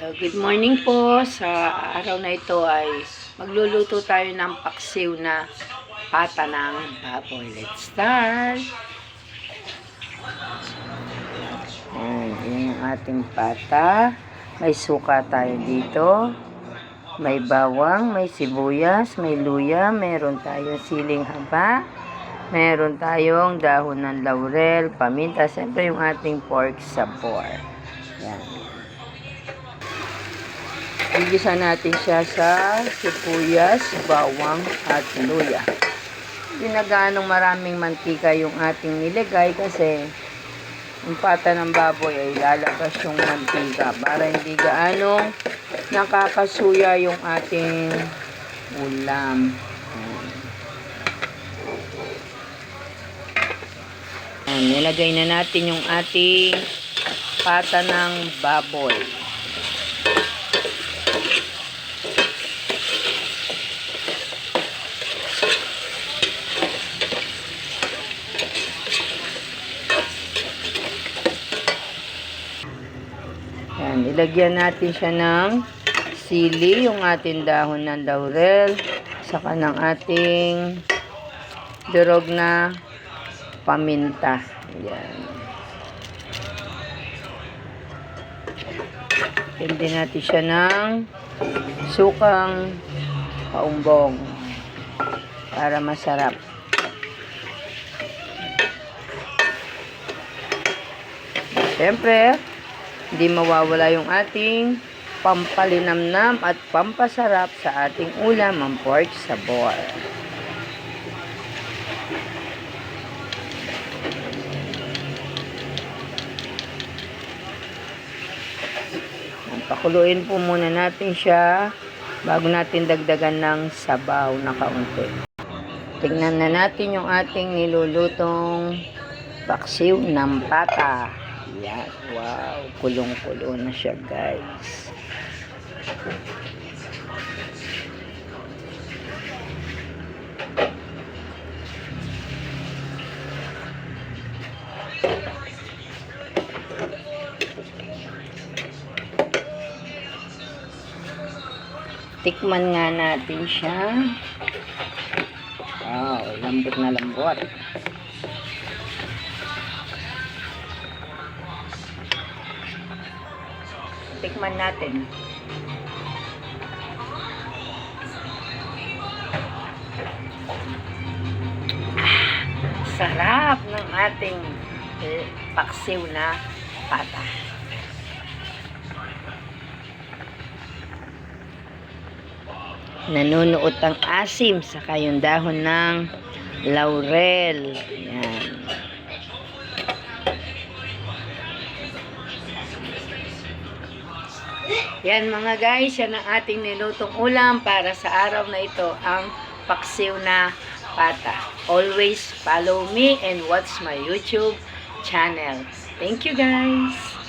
Good morning po. Sa araw na ito ay magluluto tayo ng paksiw na pata ng baboy. Let's start! Ayan, yan yung ating pata. May suka tayo dito. May bawang, may sibuyas, may luya, meron tayong siling haba, meron tayong dahon ng laurel, paminta, siyempre yung ating pork sabor. Yan. Igisa natin siya sa sibuyas, bawang, at luya. Gaanong maraming mantika yung ating nilagay kasi yung pata ng baboy ay lalabas yung mantika para hindi gaanong nakakasuya yung ating ulam. Ayan, nilagay na natin yung ating pata ng baboy. Ayan, ilagyan natin siya ng sili, yung ating dahon ng laurel, saka ng ating durog na paminta. Lagyan din natin siya ng sukang paumbong para masarap. Siyempre, hindi mawawala yung ating pampalinamnam at pampasarap sa ating ulam ang pork sabor. Pakuluin po muna natin siya bago natin dagdagan ng sabaw na kaunti. Tingnan na natin yung ating nilulutong paksiw ng pata. Yan. Wow. Kulong-kulo na siya, guys. Tikman nga natin siya. Wow, lambot na lambot. Tikman natin. Ah, sarap ng ating eh, paksiw na pata. Nanunuot ang asim sa kayong dahon ng laurel. Yan. Yan mga guys, yan ang ating nilutong ulam para sa araw na ito, ang paksiw na pata. Always follow me and watch my YouTube channel. Thank you guys!